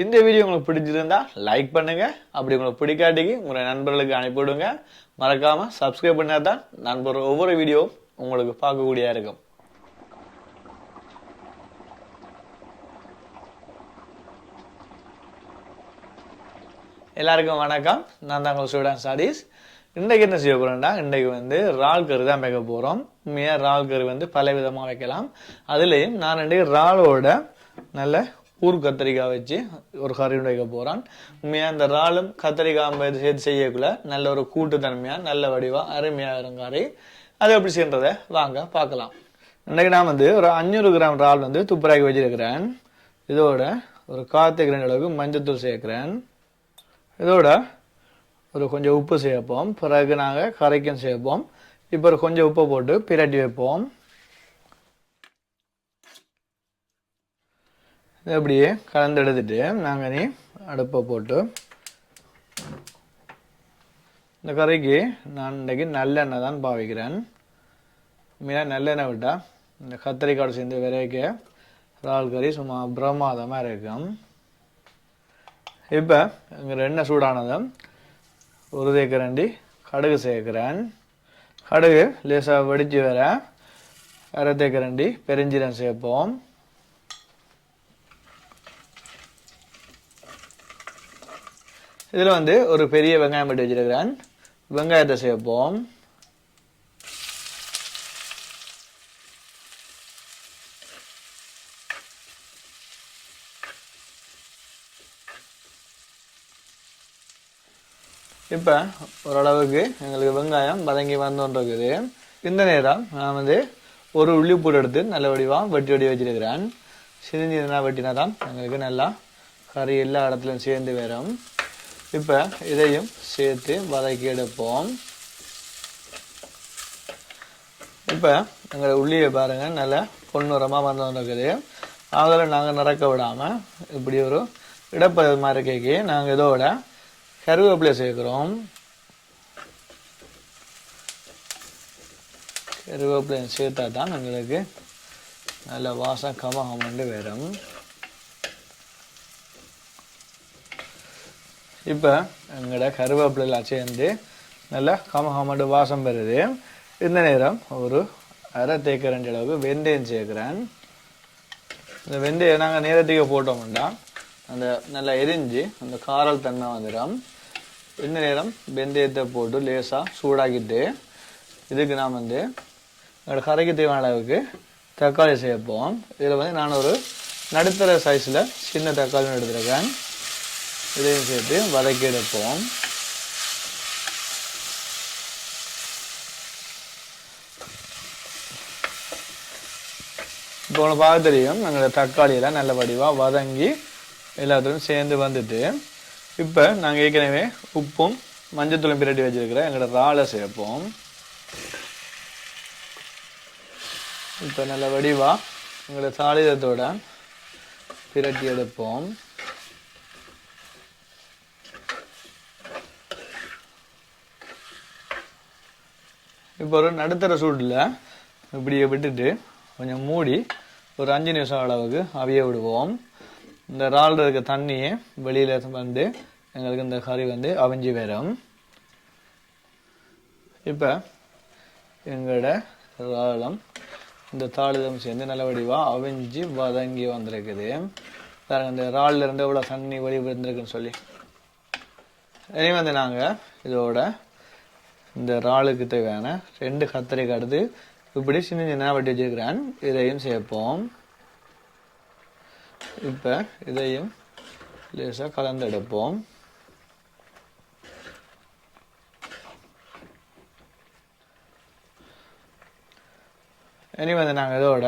இந்த வீடியோ உங்களுக்கு பிடிச்சிருந்தா லைக் பண்ணுங்க. அப்படி உங்களுக்கு பிடிக்காட்டிக்கு உங்களுடைய நண்பர்களுக்கு அனுப்பிவிடுங்க. மறக்காம சப்ஸ்கிரைப் பண்ணால் தான் நண்பர் ஒவ்வொரு வீடியோவும் உங்களுக்கு பார்க்கக்கூடியதாக இருக்கும். எல்லாருக்கும் வணக்கம். நான் தான் உங்கள் ஸ்டூடெண்ட் ஸ்டடீஸ் இன்றைக்கு என்ன செய்ய போகிறோம்னா இன்றைக்கு வந்து ரால் கரு தான் வைக்க போகிறோம் உண்மையாக ரால் கரு வந்து பல விதமாக வைக்கலாம். அதுலேயும் நான் இன்றைக்கு ராலோட நல்ல ஊர் கத்திரிக்காய் வச்சு ஒரு கறி வைக்க போகிறான் உண்மையாக அந்த இறாலும் கத்திரிக்காய் சேர்த்து செய்யக்குள்ள நல்ல ஒரு கூட்டுத்தன்மையாக நல்ல வடிவாக அருமையாக இருக்கும் கறி அது எப்படி செய்யறதை வாங்க பார்க்கலாம். இன்றைக்கு நான் வந்து ஒரு அஞ்சூறு கிராம் இறால் வந்து துப்புராக்கி வச்சிருக்கிறேன். இதோட ஒரு காத்து கிரேண்ட் அளவுக்கு மஞ்சத்தூள் சேர்க்குறேன். இதோட ஒரு கொஞ்சம் உப்பு சேர்ப்போம். பிறகு நாங்கள் கரைக்கும் சேர்ப்போம். இப்போ ஒரு கொஞ்சம் உப்பை போட்டு பிரட்டி வைப்போம். அப்படியே கலந்து எடுத்துட்டு நாங்கள் நீ அடுப்பை போட்டு இந்த கறிக்கு நான் இன்றைக்கி நல்லெண்ணெய் தான் பாவிக்கிறேன். மீனாக நல்லெண்ணெய் விட்டால் இந்த கத்திரிக்காய் சேர்ந்து விரைக்க இறால் கறி சும்மா பிரமாதமாக இருக்கும். இப்போ இங்கே எண்ணெய் சூடானதும் ஒரு தேக்கரண்டி கடுகு சேர்க்குறேன். கடுகு லேசாக வெடித்து வர அரை தேக்கரண்டி பெருஞ்சீரம் சேர்ப்போம். இதில் வந்து ஒரு பெரிய வெங்காயம் போட்டு வச்சிருக்கிறேன். வெங்காயத்தை சேர்ப்போம். இப்போ ஓரளவுக்கு எங்களுக்கு வெங்காயம் வதங்கி வந்துருக்குது இந்த நேரம் நான் வந்து ஒரு உள்ளிப்பூடு எடுத்து நல்ல வடிவாக வெட்டி வடி வச்சிருக்கிறேன். சிரிஞ்சினா வெட்டினா தான் எங்களுக்கு நல்லா கறி எல்லா இடத்துலையும் சேர்ந்து வரும். இப்போ இதையும் சேர்த்து வதக்கி எடுப்போம். இப்போ எங்களை உள்ளியை பாருங்கள் நல்லா பொன்னுரமாக வந்து வந்துருக்குது. அதில் நாங்கள் நிறக்க விடாமல் இப்படி ஒரு இடப்பதமாக இருக்கைக்கு நாங்கள் இதோட கருவேப்பிலை சேர்க்குறோம். கருவேப்பிலை சேர்த்தா தான் எங்களுக்கு நல்ல வாசம் கமகமண்டு வரும். இப்போ எங்களோட கருவேப்பிலாம் சேர்ந்து நல்லா கமகமண்டு வாசம் பெறுது. இந்த நேரம் ஒரு அரை தேக்கரண்டி அளவுக்கு வெந்தயம் சேர்க்குறேன். இந்த வெந்தயம் நாங்கள் நேரத்துக்கு போட்டோம்னா அந்த நல்லா எரிஞ்சு அந்த காரல் தன்மை வந்துடும். இந்த நேரம் வெந்தயத்தை போட்டு லேசாக சூடாக்கிட்டு இதுக்கு நான் வந்து என்னோட கரைக்கு தேவையான அளவுக்கு தக்காளி சேர்ப்போம். இதில் வந்து நான் ஒரு நடுத்தர சைஸில் சின்ன தக்காளி எடுத்துருக்கேன். இதையும் சேர்த்து வதக்கி எடுப்போம். இப்போ உங்களுக்கு பார்க்க தெரியும் எங்களோட தக்காளியெல்லாம் நல்ல வடிவாக வதங்கி எல்லாத்துக்கும் சேர்ந்து வந்துட்டு இப்போ நாங்கள் ஏற்கனவே உப்பும் மஞ்சத்தூளும் பிரட்டி வச்சுருக்கிற எங்களோட இறாலை சேர்ப்போம். இப்போ நல்ல வடிவாக எங்களோட சாலிதத்தோட பிரட்டி எடுப்போம். இப்போ ஒரு நடுத்தர சூட்டில் இப்படியே விட்டுட்டு கொஞ்சம் மூடி ஒரு அஞ்சு நிமிஷம் அளவுக்கு அவிய விடுவோம். இந்த இறால் இருக்க தண்ணியை வெளியில் வந்து எங்களுக்கு இந்த கறி வந்து அவிஞ்சு வரும். இப்போ எங்களோட இறாலம் இந்த தாளிதம் சேர்ந்து நல்ல வடிவாக அவிஞ்சு வதங்கி வந்திருக்குது. பாருங்க இந்த இறாலில் இருந்து எவ்வளோ தண்ணி வெளியே இருந்திருக்குன்னு சொல்லி. இனி வந்து நாங்கள் இதோட இந்த இறாலுக்கு தேவையான ரெண்டு கத்திரிக்காய் அடுத்து இப்படி சின்ன சின்ன வெட்டி வச்சுருக்கிறேன். இதையும் சேர்ப்போம். இப்போ இதையும் லேசாக கலந்து எடுப்போம். இனி வந்து நாங்கள் இதோட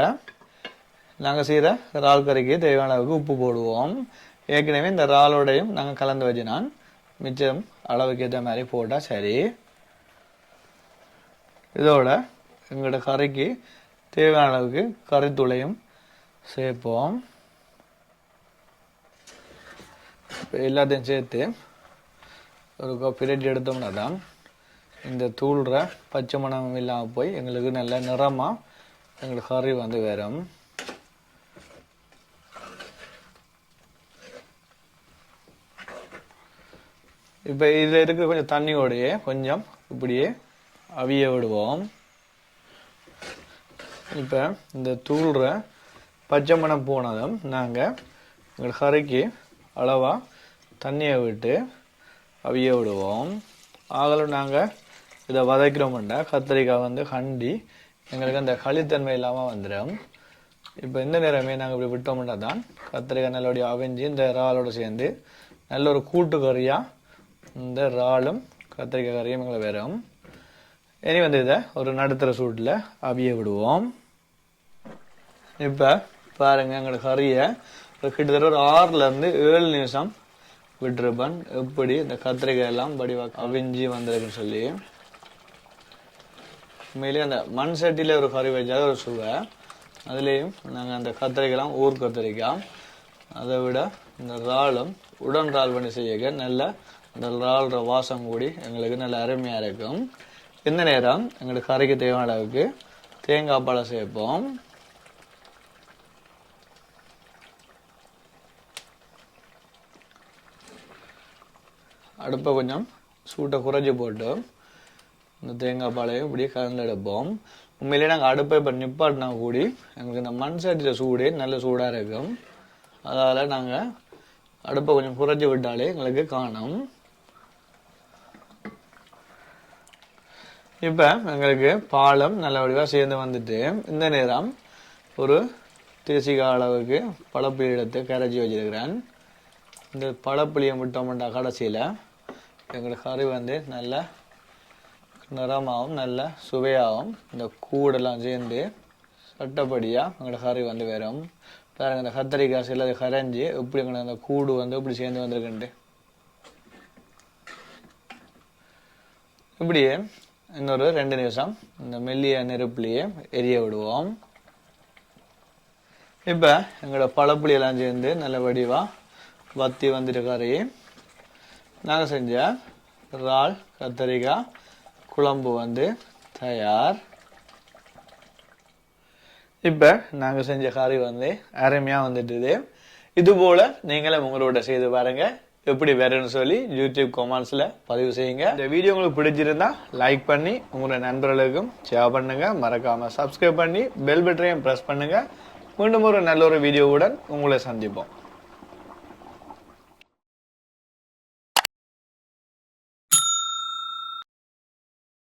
நாங்கள் செய்கிற இறால் கறிக்கு தேவையான அளவுக்கு உப்பு போடுவோம். ஏற்கனவே இந்த இறாலோடையும் நாங்கள் கலந்து வச்சுனான். மிச்சம் அளவுக்கு ஏற்ற மாதிரி போட்டால் சரி. இதோட எங்களோட கறிக்கு தேவையான அளவுக்கு கறித்துளையும் சேர்ப்போம். இப்போ எல்லாத்தையும் சேர்த்து ஒரு பிரட்டி எடுத்தோம்னா தான் இந்த தூள்ற பச்சை மணம் இல்லாமல் போய் எங்களுக்கு நல்ல நிறமாக எங்களுக்கு கறி வந்து வரும். இப்போ இதில் இருக்க கொஞ்சம் தண்ணியோடையே கொஞ்சம் இப்படியே அவிய விடுவோம். இப்போ இந்த தூள்ற பச்சை மணம் போனதும் நாங்கள் எங்கள் கறிக்கு அளவாக தண்ணியை விட்டு அவிய விடுவோம். ஆகலும் நாங்கள் இதை வதக்கிறோம்னா கத்திரிக்காய் வந்து கண்டி எங்களுக்கு அந்த களித்தன்மை இல்லாமல் வந்துடும் இப்போ இந்த நேரமே நாங்கள் இப்படி விட்டோம்னா தான். கத்திரிக்காய் நல்லபடியாக அவிஞ்சு இந்த இறாலோடு சேர்ந்து நல்ல ஒரு கூட்டு கறியாக இந்த இறாலும் கத்திரிக்காய் கறியும் எங்களுக்கு வரும். இனி வந்து இதை ஒரு நடுத்தர சூட்டில் அவிய விடுவோம். இப்போ பாருங்க எங்களோட கறியை ஒரு கிட்டத்தட்ட ஒரு ஆறுல இருந்து ஏழு நிமிஷம் விட்டுருப்பேன். எப்படி இந்த கத்திரிக்காய் எல்லாம் வடிவா அவிஞ்சி வந்திருக்குன்னு சொல்லி. உண்மையிலேயே அந்த மண் சட்டியில் ஒரு கறி வச்சா ஒரு சுவை. அதுலேயும் நாங்கள் அந்த கத்திரிக்காய்லாம் ஊர் கத்திரிக்காய். அதை விட இந்த இறாலும் உடன் இறால் பண்ணி செய்ய நல்ல அந்த இறால்ற வாசம் கூடி எங்களுக்கு நல்ல அருமையாக இருக்கும். இந்த நேரம் எங்களுக்கு கறிக்கு தேவையான அளவுக்கு தேங்காய் பழம் சேர்ப்போம். அடுப்பை கொஞ்சம் சூட்டை குறைச்சி போட்டு இந்த தேங்காய் பாலையும் இப்படி கலந்து எடுப்போம். உண்மையிலேயே நாங்கள் அடுப்பை இப்போ நிப்பாட்டினா கூடி எங்களுக்கு இந்த மண் சட்டியில் சூடே நல்ல சூடாக இருக்கும். அதால் நாங்கள் அடுப்பை கொஞ்சம் குறைச்சி விட்டாலே எங்களுக்கு காணும். இப்போ எங்களுக்கு பாலம் நல்ல வடிவாக சேர்ந்து வந்துட்டு இந்த நேரம் ஒரு தேசிகா அளவுக்கு பழப்புளி எடுத்து கரைச்சி வச்சிருக்கிறேன். இந்த பழப்புளியை விட்டோம்டா கடைசியில் எங்களுக்கு கறி வந்து நல்ல நிறமாகவும் நல்ல சுவையாகவும் இந்த கூடெல்லாம் சேர்ந்து சட்டப்படியாக எங்களோட கறி வந்து வரும். பாருங்க இந்த கத்திரிக்காய் சிலது கரைஞ்சி எப்படி எங்களுக்கு அந்த கூடு வந்து இப்படி சேர்ந்து வந்திருக்குன்ட்டு. இப்படியே இன்னொரு ரெண்டு நிமிஷம். இந்த மெல்லிய நெருப்புலையே எரிய விடுவோம். இப்போ எங்களோட பழப்புளியெல்லாம் சேர்ந்து நல்ல வடிவாக வத்தி வந்துருக்காரு. நாங்கள் செஞ்ச இறால் கத்திரிக்காய் குழம்பு வந்து தயார். இப்போ நாங்கள் செஞ்ச கறி வந்து அருமையாக வந்துட்டுது. இதுபோல் நீங்களும் உங்களோட செய்து பாருங்கள் எப்படி வேறுன்னு சொல்லி யூடியூப் கமெண்ட்ஸில் பதிவு செய்யுங்க. இந்த வீடியோ உங்களுக்கு பிடிச்சிருந்தா லைக் பண்ணி உங்களோட நண்பர்களுக்கும் ஷேர் பண்ணுங்கள் மறக்காமல் சப்ஸ்கிரைப் பண்ணி பெல் பட்டனையும் ப்ரெஸ் பண்ணுங்கள் மீண்டும் ஒரு நல்ல ஒரு வீடியோவுடன் உங்களை சந்திப்போம்.